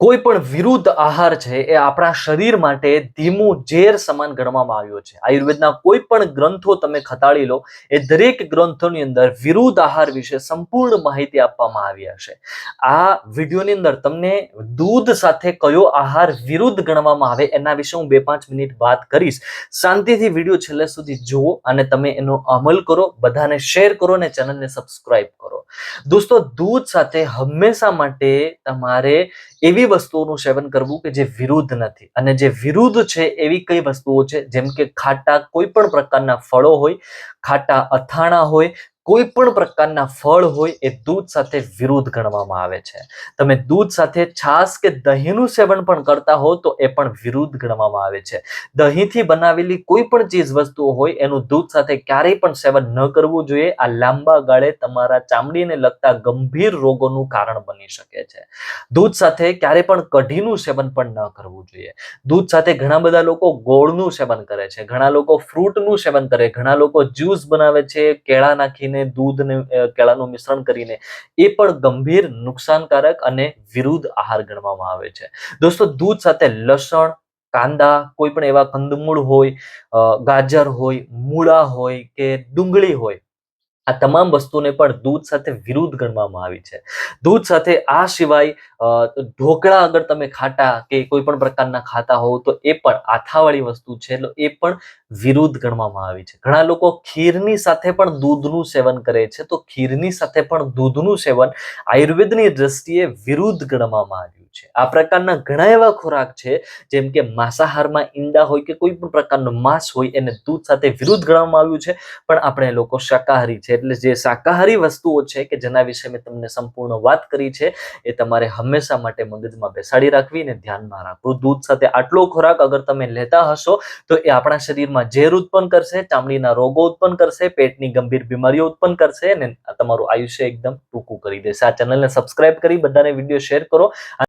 કોઈ પણ વિરુદ્ધ આહાર છે એ આપણા શરીર માટે ધીમું ઝેર સમાન ગણવામાં આવ્યો છે. આયુર્વેદના કોઈ પણ ગ્રંથો તમે ખતાડી લો, એ દરેક ગ્રંથોની અંદર વિરુદ્ધ આહાર વિશે સંપૂર્ણ માહિતી આપવામાં આવી હશે. આ વિડીયોની અંદર તમને દૂધ સાથે કયો આહાર વિરુદ્ધ ગણવામાં આવે એના વિશે હું બે પાંચ મિનિટ વાત કરીશ. શાંતિથી વીડિયો છેલ્લે સુધી જુઓ અને તમે એનો અમલ કરો, બધાને શેર કરો અને ચેનલને સબસ્ક્રાઇબ કરો દોસ્તો, દૂધ સાથે હંમેશા માટે તમારે એવી વસ્તુઓનું સેવન કરવું કે જે વિરુદ્ધ નથી. અને જે વિરુદ્ધ છે એવી કઈ વસ્તુઓ છે? જેમ કે ખાટા કોઈ પણ પ્રકારના ફળો હોય, ખાટા અથાણા હોય કોઈ પણ પ્રકારના ફળ હોય એ દૂધ સાથે વિરુદ્ધ ગણવામાં આવે છે. તમે દૂધ સાથે છાશ કે દહીંનું સેવન પણ કરતા હો તો એ પણ વિરુદ્ધ ગણવામાં આવે છે. દહીંથી બનાવેલી કોઈ પણ ચીજ વસ્તુઓ હોય એનું દૂધ સાથે ક્યારેય પણ સેવન ન કરવું જોઈએ. આ લાંબા ગાળે તમારા ચામડીને લગતા ગંભીર રોગોનું કારણ બની શકે છે. દૂધ સાથે ક્યારે પણ કઢીનું સેવન પણ ન કરવું જોઈએ. દૂધ સાથે ઘણા બધા લોકો ગોળનું સેવન કરે છે. ઘણા લોકો ફ્રૂટનું સેવન કરે. ઘણા લોકો જ્યુસ બનાવે છે, કેળા નાખીને દૂધ ને કેળાનું મિશ્રણ કરીને એ પણ ગંભીર નુકસાનકારક અને વિરુદ્ધ આહાર ગણવામાં આવે છે. દોસ્તો, દૂધ સાથે લસણ, કાંદા, કોઈ પણ એવા કંદમૂળ હોય ગાજર હોય, મૂળા હોય કે ડુંગળી હોય આ તમામ વસ્તુને પણ દૂધ સાથે વિરુદ્ધ ગણવામાં આવી છે. દૂધ સાથે આ સિવાય ઢોકળા અગર તમે ખાટા કે કોઈ પણ પ્રકારના ખાતા હોવ તો એ પણ આથાવાળી વસ્તુ છે, એટલે એ પણ વિરુદ્ધ ગણવામાં આવી છે. ઘણા લોકો ખીરની સાથે પણ દૂધનું સેવન કરે છે, તો ખીરની સાથે પણ દૂધનું સેવન આયુર્વેદની દ્રષ્ટિએ વિરુદ્ધ ગણવામાં આવ્યું છે. આ પ્રકારના ઘણા એવા ખોરાક છે, જેમ કે માંસાહારમાં ઈંડા હોય કે કોઈ પણ પ્રકારનું માંસ હોય, એને દૂધ સાથે વિરુદ્ધ ગણવામાં આવ્યું છે. પણ આપણે લોકો શાકાહારી છે. એટલે જે શાકાહારી વસ્તુઓ છે કે જેના વિશે મેં તમને સંપૂર્ણ વાત કરી છે, એ તમારે હંમેશા માટે મગજમાં બેસાડી રાખવી અને ધ્યાનમાં રાખવું દૂધ સાથે આટલો ખોરાક અગર તમે લેતા હશો, તો એ આપણા શરીરમાં ઝેર ઉત્પન્ન કરશે, ચામડીના રોગો ઉત્પન્ન કરશે, પેટની ગંભીર બીમારીઓ ઉત્પન્ન કરશે અને તમારું આયુષ્ય એકદમ ટૂંકું કરી દેશે. આ ચેનલને સબસ્ક્રાઇબ કરી, બધાને વીડિયો શેર કરો.